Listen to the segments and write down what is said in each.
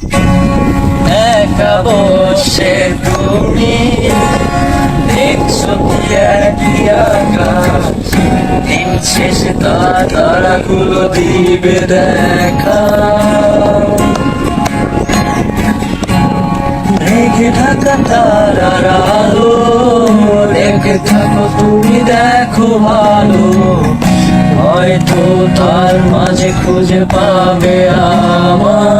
একা বসে তুমি দেখছ কি একই আকাশ? দিন শেষে তারাগুলো দিবে দেখা। রেখে থাকা তারার আলো, দেখে থাকো তুমি দেখো ভালো। হয়তো তার মাঝে খুঁজে পাবে আমার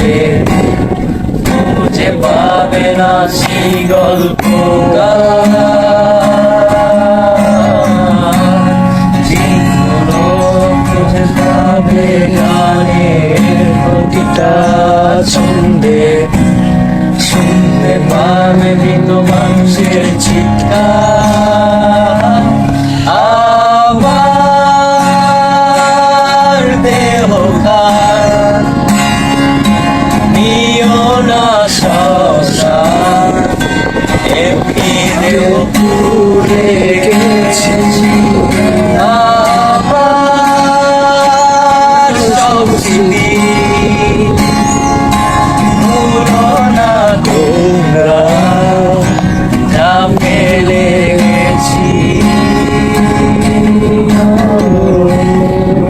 পাবে খুঁজে পাবে না সেই গল্প যেগুলো খুঁজে পাবে গানের প্রতিটা ছন্দে শুনতে পাবে you.